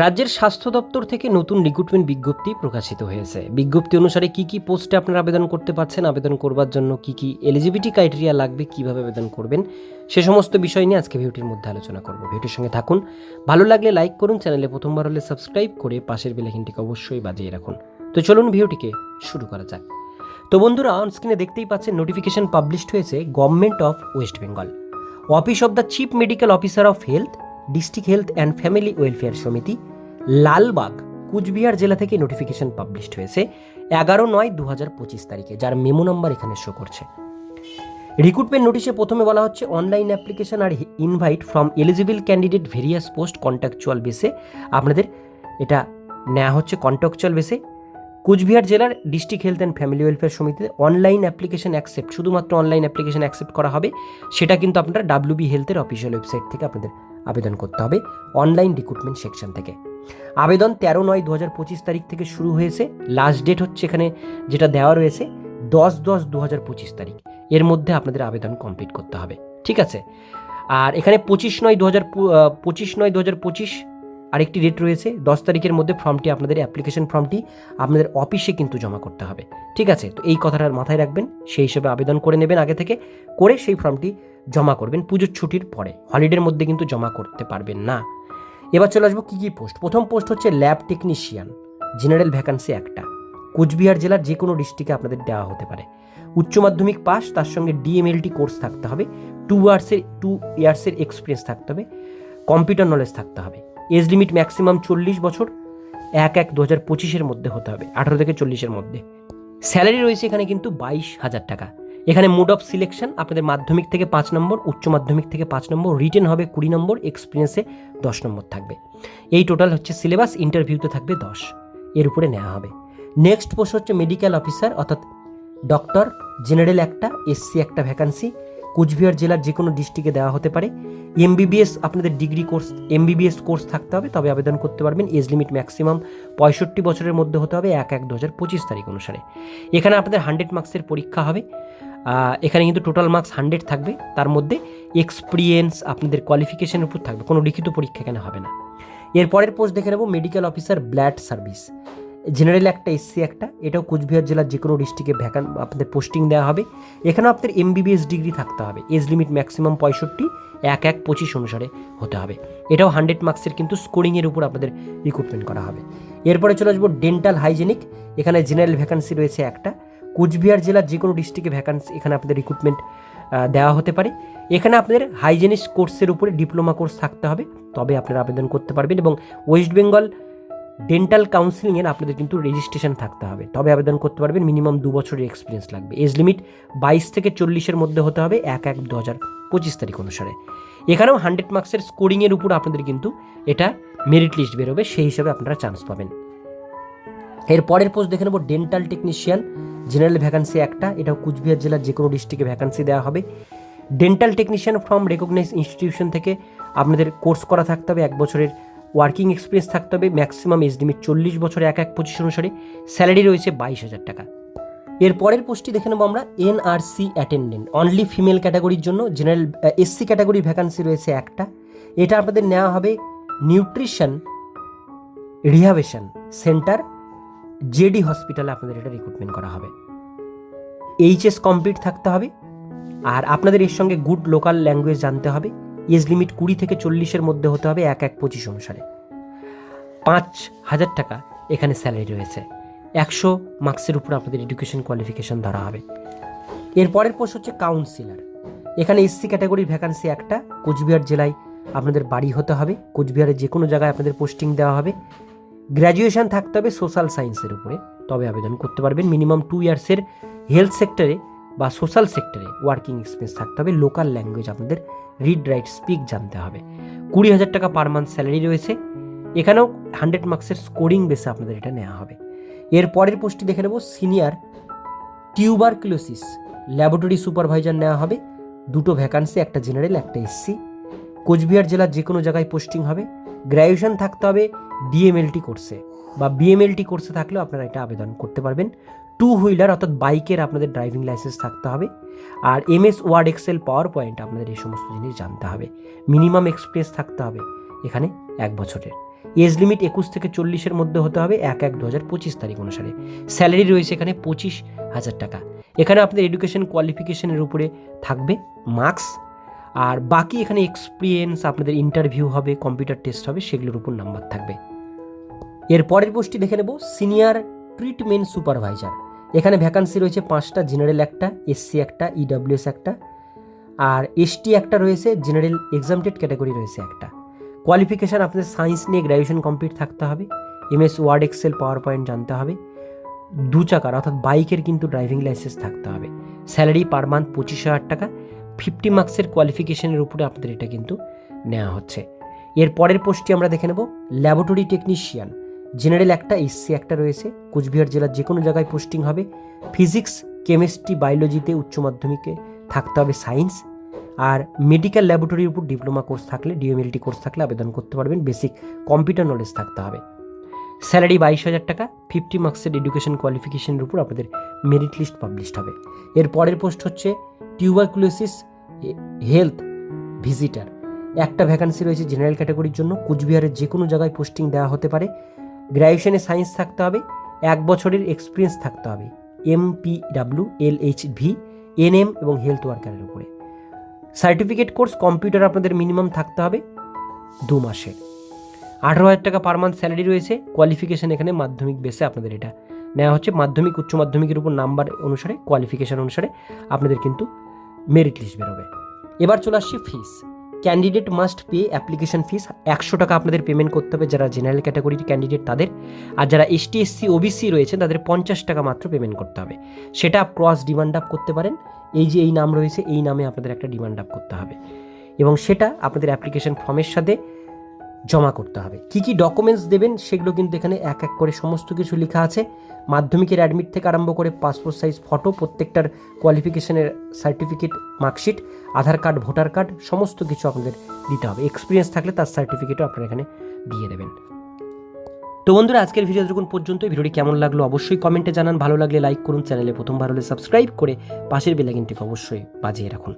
রাজ্যের স্বাস্থ্য দপ্তর থেকে নতুন রিক্রুটমেন্ট বিজ্ঞপ্তি প্রকাশিত হয়েছে। বিজ্ঞপ্তি অনুসারে কি কি পোস্টে আপনারা আবেদন করতে পারছেন, আবেদন করবার জন্য কি কি এলিজিবিলিটি ক্রাইটেরিয়া লাগবে, কীভাবে আবেদন করবেন, সে সমস্ত বিষয় নিয়ে আজকে ভিডিওটির মধ্যে আলোচনা করব। ভিডিওর সঙ্গে থাকুন। ভালো লাগলে লাইক করুন, চ্যানেলে প্রথমবার হলে সাবস্ক্রাইব করে পাশের বেলাইকিনটিকে অবশ্যই বাজিয়ে রাখুন। তো চলুন ভিডিওটিকে শুরু করা যাক। তো বন্ধুরা অন স্ক্রিনে দেখতেই পাচ্ছেন নোটিফিকেশন পাবলিশড হয়েছে government of West Bengal office of the chief medical officer of health district health and family welfare সমিতি, লালবাগ, কুচবিহার জেলা থেকে নোটিফিকেশন পাবলিশড হয়েছে এগারো নয় দু হাজার পঁচিশ তারিখে, যার মেমো নাম্বার এখানে শো করছে। রিক্রুটমেন্ট নোটিশে প্রথমে বলা হচ্ছে online application R invite from eligible candidate various post contractual বেসে আপনাদের এটা নেওয়া হচ্ছে কন্ট্যাকচুয়াল বেসে কুচবিহার জেলার district health and family welfare সমিতিতে অনলাইন অ্যাপ্লিকেশন অ্যাকসেপ্ট শুধুমাত্র অনলাইন অ্যাপ্লিকেশন অ্যাকসেপ্ট করা হবে, সেটা কিন্তু আপনারা ডাব্লিউবি হেলথের অফিসিয়াল ওয়েবসাইট থেকে আপনাদের আবেদন করতে হবে অনলাইন রিক্রুটমেন্ট সেকশন থেকে। আবেদন তেরো নয় দু হাজার পঁচিশ তারিখ থেকে শুরু হয়েছে। লাস্ট ডেট হচ্ছে এখানে যেটা দেওয়া রয়েছে, দশ দশ দু হাজার পঁচিশ তারিখ। এর মধ্যে আপনাদের আবেদন কমপ্লিট করতে হবে। ঠিক আছে? আর এখানে পঁচিশ নয় দু হাজার পঁচিশ নয় দু হাজার পঁচিশ আরেকটি ডেট রয়েছে। দশ তারিখের মধ্যে ফর্মটি আপনাদের অ্যাপ্লিকেশন ফর্মটি আপনাদের অফিসে কিন্তু জমা করতে হবে। ঠিক আছে? তো এই কথাটা মাথায় রাখবেন। সেই হিসেবে আবেদন করে নেবেন আগে থেকে। করে সেই ফর্মটি জমা করবেন পুজোর ছুটির পরে। হলিডের মধ্যে কিন্তু জমা করতে পারবেন না। এবার চলে আসব কী কী পোস্ট প্রথম পোস্ট হচ্ছে ল্যাব টেকনিশিয়ান জেনারেল ভ্যাকান্সি একটা। কোচবিহার জেলার যে কোনো ডিস্ট্রিক্টে আপনাদের দেওয়া হতে পারে। উচ্চ মাধ্যমিক পাস তার সঙ্গে ডিএমএলটি কোর্স থাকতে হবে। টু ইয়ার্সের টু ইয়ার্সের এক্সপিরিয়েন্স থাকতে হবে। কম্পিউটার নলেজ থাকতে হবে। এজ লিমিট ম্যাক্সিমাম চল্লিশ বছর। এক এক দু হাজার পঁচিশের মধ্যে হতে হবে, আঠারো থেকে চল্লিশের মধ্যে। স্যালারি রয়েছে এখানে কিন্তু বাইশ হাজার টাকা। এখানে মোড অফ সিলেকশন আপনাদের মাধ্যমিক থেকে পাঁচ নম্বর, উচ্চ মাধ্যমিক থেকে পাঁচ নম্বর, রিটেন হবে কুড়ি নম্বর, এক্সপিরিয়েন্সে দশ নম্বর থাকবে। এই টোটাল হচ্ছে সিলেবাস, ইন্টারভিউতে থাকবে দশ। এর উপরে নেওয়া হবে। নেক্সট পোস্ট হচ্ছে মেডিকেল অফিসার, অর্থাৎ ডক্টর, জেনারেল একটা এসসি একটা ভ্যাকান্সি। কুচবিহার জেলার যে কোনো ডিস্ট্রিক্টে দেওয়া হতে পারে। এমবিবিএস আপনাদের ডিগ্রি কোর্স, এমবিবিএস কোর্স থাকতে হবে, তবে আবেদন করতে পারবেন। এজ লিমিট ম্যাক্সিমাম পঁয়ষট্টি বছরের মধ্যে হতে হবে, এক এক দু হাজার পঁচিশ তারিখ অনুসারে। এখানে আপনাদের হান্ড্রেড মার্কসের পরীক্ষা হবে। এখানে কিন্তু টোটাল মার্কস হান্ড্রেড থাকবে। তার মধ্যে এক্সপিরিয়েন্স আপনাদের কোয়ালিফিকেশনের উপর থাকবে। কোনো লিখিত পরীক্ষা এখানে হবে না। এরপরের পোস্ট দেখে নেব medical officer blood service general একটা এসসি একটা। এটাও কোচবিহার জেলার যে কোনো ডিস্ট্রিক্টে ভ্যাকান আপনাদের পোস্টিং দেওয়া হবে। এখানেও আপনাদের এমবিবিএস ডিগ্রি থাকতে হবে। এজ লিমিট ম্যাক্সিমাম পঁয়ষট্টি, এক এক পঁচিশ অনুসারে হতে হবে। এটাও হান্ড্রেড মার্কসের কিন্তু স্কোরিংয়ের উপর আপনাদের রিক্রুটমেন্ট করা হবে। এরপরে চলে আসব ডেন্টাল হাইজেনিক এখানে জেনারেল ভ্যাকান্সি রয়েছে একটা। কোচবিহার জেলার যে কোনো ডিস্ট্রিক্টে ভ্যাকান্সি এখানে আপনাদের রিক্রুটমেন্ট দেওয়া হতে পারে। এখানে আপনাদের হাইজেনিস্ট কোর্সের উপরে ডিপ্লোমা কোর্স থাকতে হবে। তবে আপনারা আবেদন করতে পারবেন এবং ওয়েস্ট বেঙ্গল ডেন্টাল কাউন্সিলিংয়ের আপনাদের কিন্তু রেজিস্ট্রেশন থাকতে হবে। তবে আবেদন করতে পারবেন মিনিমাম দু বছরের এক্সপিরিয়েন্স লাগবে। এজ লিমিট বাইশ থেকে চল্লিশের মধ্যে হতে হবে, এক এক দু হাজার পঁচিশ তারিখ অনুসারে। এখানেও হান্ড্রেড মার্কসের স্কোরিংয়ের উপর আপনাদের কিন্তু এটা মেরিট লিস্ট বেরোবে, সেই হিসাবে আপনারা চান্স পাবেন। এর পরের পোস্ট দেখে নেব ডেন্টাল টেকনিশিয়ান জেনারেল ভ্যাকান্সি একটা, এটাও কুচবিহার জেলার যে কোনো ডিস্ট্রিক্টে ভ্যাকান্সি দেওয়া হবে। Dental technician from recognise institution থেকে আপনাদের কোর্স করা থাকতে হবে, এক বছরের ওয়ার্কিং এক্সপিরিয়েন্স থাকতে হবে ম্যাক্সিমাম এজ লিমিট চল্লিশ বছর এক এক পঁচিশ অনুসারে স্যালারি রয়েছে বাইশ হাজার টাকা। এর পরের পোস্টটি দেখে নেব আমরা এনআরসি অ্যাটেন্ডেন্ট অনলি ফিমেল ক্যাটাগরির জন্য জেনারেল এসসি ক্যাটাগরির ভ্যাকান্সি রয়েছে একটা। এটা আপনাদের নেওয়া হবে নিউট্রিশন রিহাবেশন সেন্টার জেডি হসপিটালে আপনাদের এটা রিক্রুটমেন্ট করা হবে। এইচএস কমপ্লিট থাকতে হবে। আর আপনাদের এর সঙ্গে গুড লোকাল ল্যাঙ্গুয়েজ জানতে হবে। এজ লিমিট কুড়ি থেকে চল্লিশের মধ্যে হতে হবে এক এক পঁচিশ অনুসারে। পাঁচ হাজার টাকা এখানে স্যালারি রয়েছে। একশো মার্কসের উপর আপনাদের এডুকেশন কোয়ালিফিকেশন ধরা হবে। এর পরের পোস্ট হচ্ছে কাউন্সিলর এখানে এসসি ক্যাটাগরির ভ্যাকান্সি একটা। কোচবিহার জেলায় আপনাদের বাড়ি হতে হবে। কোচবিহারের যে কোনো জায়গায় আপনাদের পোস্টিং দেওয়া হবে। গ্র্যাজুয়েশন থাকতে হবে সোশ্যাল সায়েন্সের উপরে। তবে আবেদন করতে পারবেন মিনিমাম টু ইয়ার্সের হেলথ সেক্টরে বা সোশ্যাল সেক্টরে ওয়ার্কিং এক্সপিরিয়েন্স থাকতে হবে লোকাল ল্যাঙ্গুয়েজ আপনাদের রিড রাইট স্পিক জানতে হবে। কুড়ি হাজার টাকা পার মান্থ স্যালারি রয়েছে। এখানেও হান্ড্রেড মার্কসের স্কোরিং বেসে আপনাদের এটা নেওয়া হবে। এর পরের পোস্টটি দেখে নেব সিনিয়র টিউবারকুলোসিস ল্যাবরেটরি সুপারভাইজার নেওয়া হবে। দুটো ভ্যাকান্সি একটা জেনারেল একটা এসসি কোচবিহার জেলার যে কোনো জায়গায় পোস্টিং হবে। গ্র্যাজুয়েশন থাকতে হবে ডিএমএলটি কোর্সে বা বিএমএলটি কোর্সে থাকলেও আপনারা এটা আবেদন করতে পারবেন। টু হুইলার অর্থাৎ বাইকের আপনাদের ড্রাইভিং লাইসেন্স থাকতে হবে। আর MS word excel power point আপনাদের এই সমস্ত জিনিস জানতে হবে। মিনিমাম এক্সপিরিয়েন্স থাকতে হবে এখানে এক বছরের। এজ লিমিট একুশ থেকে চল্লিশের মধ্যে হতে হবে, এক এক দু হাজার পঁচিশ তারিখ অনুসারে। স্যালারি রয়েছে এখানে পঁচিশ হাজার টাকা। এখানে আপনাদের এডুকেশন কোয়ালিফিকেশনের উপরে থাকবে মার্কস আর বাকি এখানে এক্সপিরিয়েন্স আপনাদের ইন্টারভিউ হবে কম্পিউটার টেস্ট হবে, সেগুলোর উপর নাম্বার থাকবে। এর পরের পোস্টটি দেখে নেব সিনিয়র ট্রিটমেন্ট সুপারভাইজার এখানে ভ্যাকান্সি রয়েছে পাঁচটা জেনারেল একটা এসসি একটা ইডাব্লিউএস একটা, আর এসটি একটা রয়েছে জেনারেল এক্সামটেড ক্যাটাগরি রয়েছে একটা। কোয়ালিফিকেশান আপনাদের সায়েন্স নিয়ে গ্র্যাজুয়েশন কমপ্লিট থাকতে হবে MS word excel power point জানতে হবে দু চাকার অর্থাৎ বাইকের কিন্তু ড্রাইভিং লাইসেন্স থাকতে হবে। স্যালারি পার মান্থ পঁচিশ হাজার টাকা ফিফটি মার্কসের কোয়ালিফিকেশনের উপরে আপনাদের এটা কিন্তু নেওয়া হচ্ছে। এর পরের পোস্টটি আমরা দেখে নেব। ল্যাবরেটরি টেকনিশিয়ান জেনারেল একটা এসসি একটা রয়েছে। কুচবিহার জেলার যে কোনো জায়গায় পোস্টিং হবে। ফিজিক্স কেমিস্ট্রি বায়োলজিতে উচ্চ মাধ্যমিকে থাকতে হবে সায়েন্স আর মেডিকেল ল্যাবরেটরির উপর ডিপ্লোমা কোর্স থাকলে ডিএমএলটি কোর্স থাকলে আবেদন করতে পারবেন। বেসিক কম্পিউটার নলেজ থাকতে হবে। স্যালারি বাইশ হাজার টাকা, ফিফটি মার্কসের এডুকেশন কোয়ালিফিকেশনের উপর আপনাদের মেরিট লিস্ট পাবলিশড হবে। এর পরের পোস্ট হচ্ছে, টিউবারকুলোসিস হেলথ ভিজিটার। একটা ভ্যাকান্সি রয়েছে জেনারেল ক্যাটাগরির জন্য, কুচবিহারের যে কোনো জায়গায় পোস্টিং দেওয়া হতে পারে। গ্র্যাজুয়েশনে সায়েন্স থাকতে হবে, এক বছরের এক্সপিরিয়েন্স থাকতে হবে M P W L H V N M এবং হেলথ ওয়ার্কারের উপরে। সার্টিফিকেট কোর্স কম্পিউটার আপনাদের মিনিমাম থাকতে হবে দু মাসের। আঠারো হাজার টাকা পার মান্থ স্যালারি রয়েছে। কোয়ালিফিকেশান এখানে মাধ্যমিক বেসে আপনাদের এটা। নেওয়া হচ্ছে মাধ্যমিক, উচ্চ মাধ্যমিকের উপর নাম্বার অনুসারে কোয়ালিফিকেশান অনুসারে আপনাদের কিন্তু মেরিট লিস্ট বেরোবে। এবার চলে আসছি fees candidate must pay application fees একশো টাকা আপনাদের পেমেন্ট করতে হবে যারা জেনারেল ক্যাটাগরির ক্যান্ডিডেট তাদের। আর যারা এসটি এসসি ওবিসি রয়েছেন তাদের পঞ্চাশ টাকা মাত্র পেমেন্ট করতে হবে। সেটা ক্রস ডিমান্ড আপ করতে পারেন। এই যে এই নাম রয়েছে, এই নামে আপনাদের একটা ডিমান্ড আপ করতে হবে। এবং সেটা আপনাদের অ্যাপ্লিকেশন ফর্মের সাথে জমা করতে হবে। কি কি ডকুমেন্টস দেবেন সেগুলো কিন্তু এখানে এক এক করে সমস্ত কিছু লেখা আছে। মাধ্যমিকের অ্যাডমিট থেকে আরম্ভ করে পাসপোর্ট সাইজ ফটো প্রত্যেকটার কোয়ালিফিকেশনের certificate marksheet Aadhaar card voter card সমস্ত কিছু আপনাদের দিতে হবে। এক্সপিরিয়েন্স থাকলে তার সার্টিফিকেটও আপনারা এখানে দিয়ে দেবেন। তো বন্ধুরা, আজকের ভিডিও যখন পর্যন্ত ভিডিওটি কেমন লাগল অবশ্যই কমেন্টে জানান। ভালো লাগলে লাইক করুন চ্যানেলে প্রথমবার হলে সাবস্ক্রাইব করে পাশের বেলাইকিনটিকে অবশ্যই বাজিয়ে রাখুন।